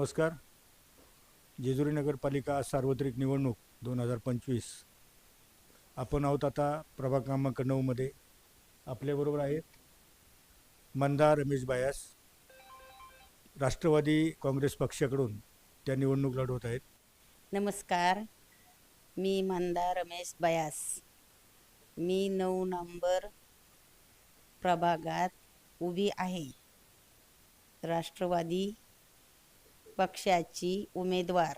नमस्कार. जेजुरी नगरपालिका सार्वत्रिक निवडणूक दोन हजार पंचवीस. आपण आहोत आता प्रभाग क्रमांक नऊमध्ये आपल्याबरोबर आहेत मंदा रमेश बायास. राष्ट्रवादी काँग्रेस पक्षाकडून त्या निवडणूक लढवत आहेत. नमस्कार. मी मंदा रमेश बयास. मी नऊ नंबर प्रभागात उभी आहे. राष्ट्रवादी पक्षाची उमेदवार.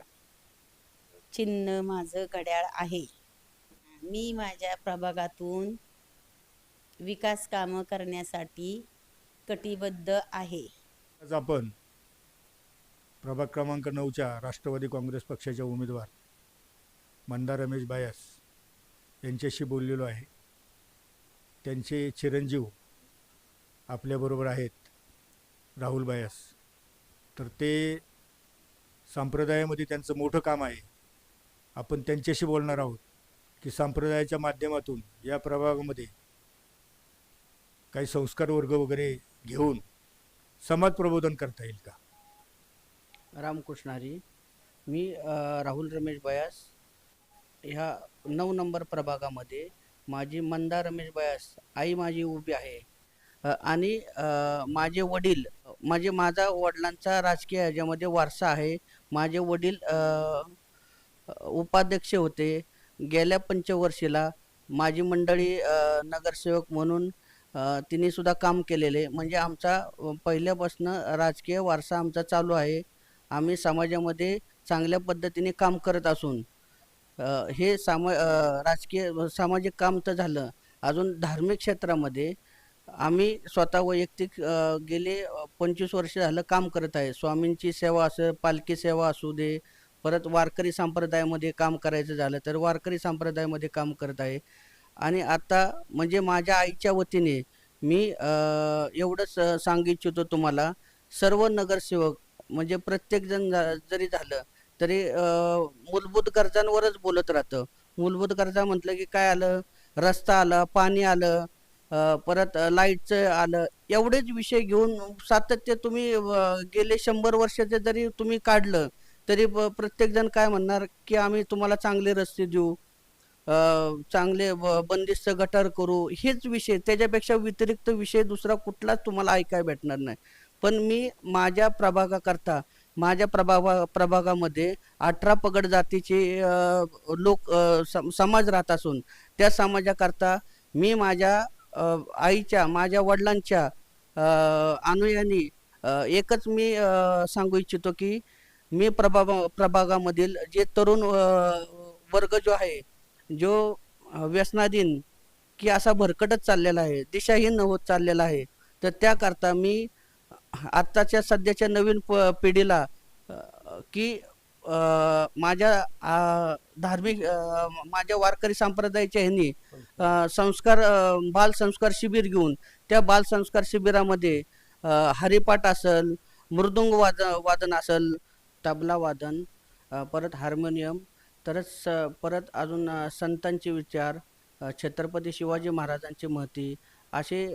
चिन्ह माझं घड्याळ आहे. मी माझ्या प्रभागातून विकास कामं करण्यासाठी कटिबद्ध आहे. आज आपण प्रभाग क्रमांक नऊच्या राष्ट्रवादी काँग्रेस पक्षाच्या उमेदवार मंदा रमेश बायस यांच्याशी बोललेलो आहे. त्यांचे चिरंजीव आपल्याबरोबर आहेत राहुल बायस. तर ते संप्रदायामध्ये त्यांचं मोठं काम आहे. आपण त्यांच्याशी बोलणार आहोत की संप्रदायाच्या माध्यमातून या प्रभागामध्ये काही संस्कार वर्ग वगैरे घेऊन समाज प्रबोधन करता येईल का? रामकृष्ण हरी मी राहुल रमेश बयास ह्या नऊ नंबर प्रभागामध्ये माझी मंदा रमेश बयास आई माझी उभी आहे. आणि माझे वडील म्हणजे माझा वडिलांचा राजकीय ह्याच्यामध्ये वारसा आहे. माझे वडील उपाध्यक्ष होते. गेल्या पंचवर्षीला माझी मंडळी नगरसेवक म्हणून तिने सुद्धा काम केलेले. म्हणजे आमचा पहिल्यापासून राजकीय वारसा आमचा चालू आहे. आम्ही समाजामध्ये चांगल्या पद्धतीने काम करत असून हे सामा राजकीय सामाजिक काम तर झालं. अजून धार्मिक क्षेत्रामध्ये आम्ही स्वतः वैयक्तिक गेले पंचवीस वर्ष झालं काम करत आहे. स्वामींची सेवा असं पालखी सेवा असू दे परत वारकरी संप्रदायामध्ये काम करायचं झालं तर वारकरी संप्रदायामध्ये काम करत आहे. आणि आता म्हणजे माझ्या आईच्या वतीने मी एवढंच सांगू इच्छितो तुम्हाला सर्व नगरसेवक म्हणजे प्रत्येकजण जा- जरी झालं तरी मूलभूत गरजांवरच बोलत राहतं. मूलभूत गरजा म्हटलं की काय आलं? रस्ता आला पाणी आलं परत लाईटचं आलं एवढेच विषय घेऊन सातत्य तुम्ही गेले शंभर वर्षाचे जरी तुम्ही काढलं तरी प्रत्येकजण काय म्हणणार की आम्ही तुम्हाला चांगले रस्ते देऊ चांगले ब- बंदिस्त गटार करू हेच विषय त्याच्यापेक्षा व्यतिरिक्त विषय दुसरा कुठलाच तुम्हाला ऐकायला भेटणार नाही. पण मी माझ्या प्रभागाकरता माझ्या प्रभागा प्रभागामध्ये अठरा पगड जातीचे लोक सम- समाज राहत असून त्या समाजाकरता मी माझ्या आईच्या माझ्या वडिलांच्या अनुयानी एकच मी सांगू इच्छितो की मी प्रभा प्रभागामधील जे तरुण वर्ग जो आहे जो व्यसनाधीन की असा भरकटच चाललेला आहे दिशाहीन होत चाललेला आहे तर त्याकरता मी आत्ताच्या सध्याच्या नवीन प पिढीला की माझ्या धार्मिक माझ्या वारकरी संप्रदायाच्या ह्यांनी संस्कार बालसंस्कार बाल संस्कार शिबिर घेऊन त्या बाल संस्कार शिबिरामध्ये हरिपाठ असल मृदुंग वाद वादन असल तबला वादन परत हार्मोनियम तरच स- परत अजून संतांचे विचार छत्रपती शिवाजी महाराजांची महती असे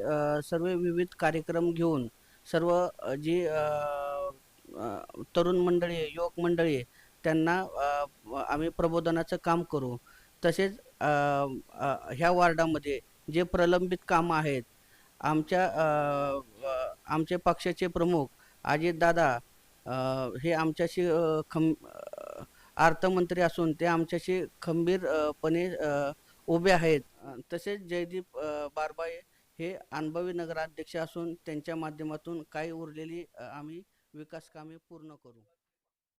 सर्व विविध कार्यक्रम घेऊन सर्व जी तरुण मंडळी युवक मंडळी त्यांना आम्ही प्रबोधनाचं काम करू. तसेच ह्या वार्डामध्ये जे प्रलंबित कामं आहेत आमच्या आमचे पक्षाचे प्रमुख अजितदादा हे आमच्याशी खं अर्थमंत्री असून ते आमच्याशी खंबीरपणे उभे आहेत. तसेच जयदीप बारबाई बारबाये हे अनुभवी नगराध्यक्ष असून त्यांच्या माध्यमातून काही उरलेली आम्ही विकास कामे पूर्ण करू.